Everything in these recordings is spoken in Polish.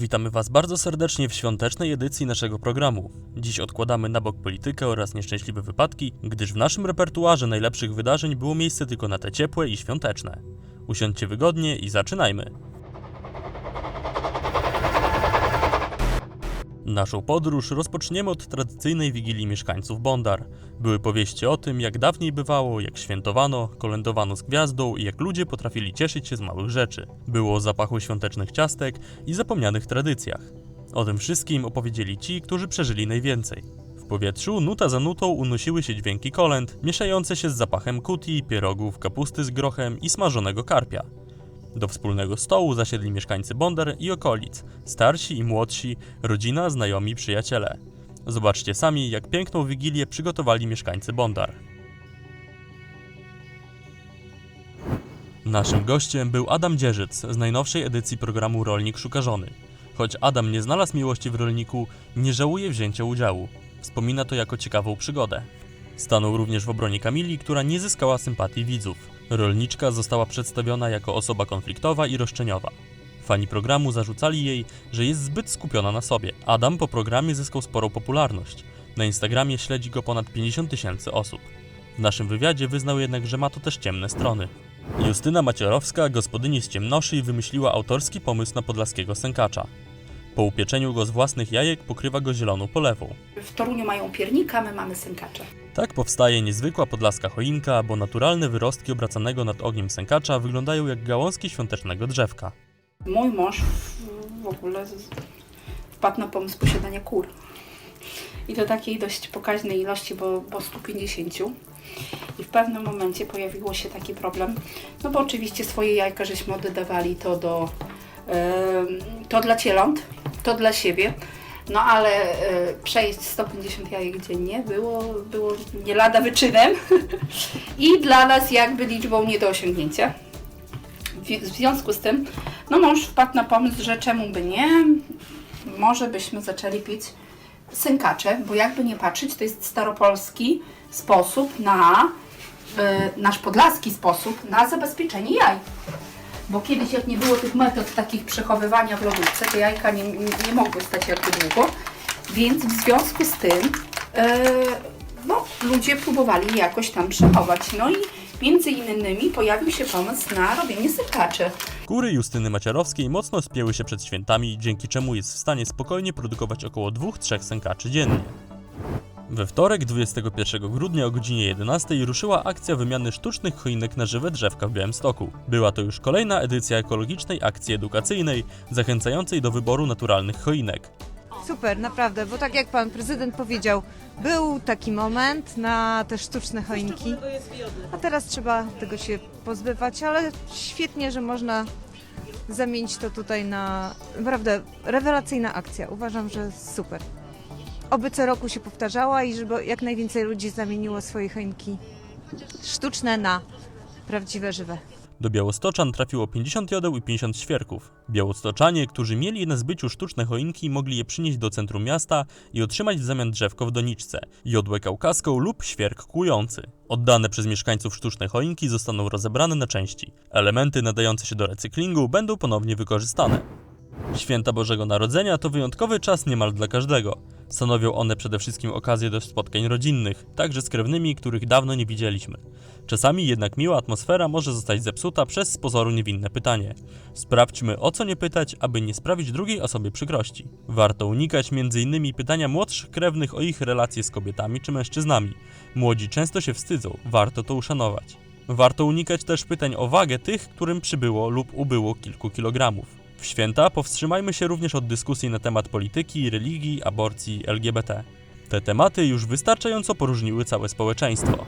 Witamy Was bardzo serdecznie w świątecznej edycji naszego programu. Dziś odkładamy na bok politykę oraz nieszczęśliwe wypadki, gdyż w naszym repertuarze najlepszych wydarzeń było miejsce tylko na te ciepłe i świąteczne. Usiądźcie wygodnie i zaczynajmy. Naszą podróż rozpoczniemy od tradycyjnej wigilii mieszkańców Bondar. Były powieści o tym, jak dawniej bywało, jak świętowano, kolędowano z gwiazdą i jak ludzie potrafili cieszyć się z małych rzeczy. Było o zapachu świątecznych ciastek i zapomnianych tradycjach. O tym wszystkim opowiedzieli ci, którzy przeżyli najwięcej. W powietrzu nuta za nutą unosiły się dźwięki kolęd, mieszające się z zapachem kuti, pierogów, kapusty z grochem i smażonego karpia. Do wspólnego stołu zasiedli mieszkańcy Bondar i okolic, starsi i młodsi, rodzina, znajomi, przyjaciele. Zobaczcie sami, jak piękną wigilię przygotowali mieszkańcy Bondar. Naszym gościem był Adam Dzierżyc z najnowszej edycji programu Rolnik Szuka Żony. Choć Adam nie znalazł miłości w rolniku, nie żałuje wzięcia udziału. Wspomina to jako ciekawą przygodę. Stanął również w obronie Kamili, która nie zyskała sympatii widzów. Rolniczka została przedstawiona jako osoba konfliktowa i roszczeniowa. Fani programu zarzucali jej, że jest zbyt skupiona na sobie. Adam po programie zyskał sporą popularność. Na Instagramie śledzi go ponad 50 tysięcy osób. W naszym wywiadzie wyznał jednak, że ma to też ciemne strony. Justyna Maciorowska, gospodyni z Ciemnoszy, wymyśliła autorski pomysł na podlaskiego sękacza. Po upieczeniu go z własnych jajek pokrywa go zieloną polewą. W Toruniu mają piernika, my mamy sękacze. Tak powstaje niezwykła podlaska choinka, bo naturalne wyrostki obracanego nad ogniem sękacza wyglądają jak gałązki świątecznego drzewka. Mój mąż w- ogóle wpadł na pomysł posiadania kur. I to takiej dość pokaźnej ilości, bo, bo 150. I w pewnym momencie pojawiło się taki problem, no bo oczywiście swoje jajka żeśmy oddawali to do, to dla cieląt, to dla siebie. No ale e, przejść 150 jajek dziennie było, było nie lada wyczynem i dla nas jakby liczbą nie do osiągnięcia. W w związku z tym, no mąż wpadł na pomysł, że czemu by nie, może byśmy zaczęli pić sękacze, bo jakby nie patrzeć, to jest staropolski sposób na, y, nasz podlaski sposób na zabezpieczenie jaj. Bo kiedyś jak nie było tych metod takich przechowywania w lodówce, to jajka nie, nie, nie mogły stać jakby długo, więc w związku z tym y, no, ludzie próbowali jakoś tam przechować. No i między innymi pojawił się pomysł na robienie sękaczy. Kury Justyny Maciarowskiej mocno spięły się przed świętami, dzięki czemu jest w stanie spokojnie produkować około 2-3 sękaczy dziennie. We wtorek 21 grudnia o godzinie 11 ruszyła akcja wymiany sztucznych choinek na żywe drzewka w Białymstoku. Była to już kolejna edycja ekologicznej akcji edukacyjnej, zachęcającej do wyboru naturalnych choinek. Super, naprawdę, bo tak jak pan prezydent powiedział, był taki moment na te sztuczne choinki, a teraz trzeba tego się pozbywać, ale świetnie, że można zamienić to tutaj na naprawdę rewelacyjna akcja. Uważam, że super. Oby co roku się powtarzała i żeby jak najwięcej ludzi zamieniło swoje choinki sztuczne na prawdziwe, żywe. Do Białostoczan trafiło 50 jodeł i 50 świerków. Białostoczanie, którzy mieli na zbyciu sztuczne choinki, mogli je przynieść do centrum miasta i otrzymać w zamian drzewko w doniczce, jodłę kaukaską lub świerk kłujący. Oddane przez mieszkańców sztuczne choinki zostaną rozebrane na części. Elementy nadające się do recyklingu będą ponownie wykorzystane. Święta Bożego Narodzenia to wyjątkowy czas niemal dla każdego. Stanowią one przede wszystkim okazję do spotkań rodzinnych, także z krewnymi, których dawno nie widzieliśmy. Czasami jednak miła atmosfera może zostać zepsuta przez z pozoru niewinne pytanie. Sprawdźmy o co nie pytać, aby nie sprawić drugiej osobie przykrości. Warto unikać m.in. pytania młodszych krewnych o ich relacje z kobietami czy mężczyznami. Młodzi często się wstydzą, warto to uszanować. Warto unikać też pytań o wagę tych, którym przybyło lub ubyło kilku kilogramów. W święta powstrzymajmy się również od dyskusji na temat polityki, religii, aborcji, LGBT. Te tematy już wystarczająco poróżniły całe społeczeństwo.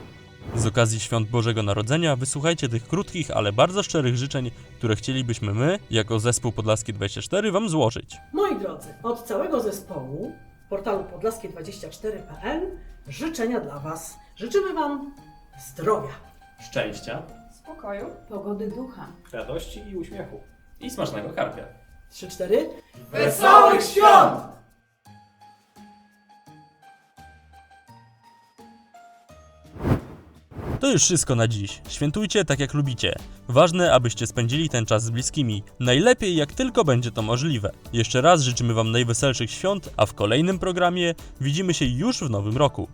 Z okazji świąt Bożego Narodzenia wysłuchajcie tych krótkich, ale bardzo szczerych życzeń, które chcielibyśmy my, jako zespół Podlaskie 24, Wam złożyć. Moi drodzy, od całego zespołu portalu podlaskie24.pl życzenia dla Was. Życzymy Wam zdrowia, szczęścia, Spokoju. pogody ducha. radości i uśmiechu. I smacznego karpia. 3-4. Wesołych świąt! To już wszystko na dziś. Świętujcie tak jak lubicie. Ważne, abyście spędzili ten czas z bliskimi. Najlepiej jak tylko będzie to możliwe. Jeszcze raz życzymy Wam najweselszych świąt, a w kolejnym programie widzimy się już w nowym roku.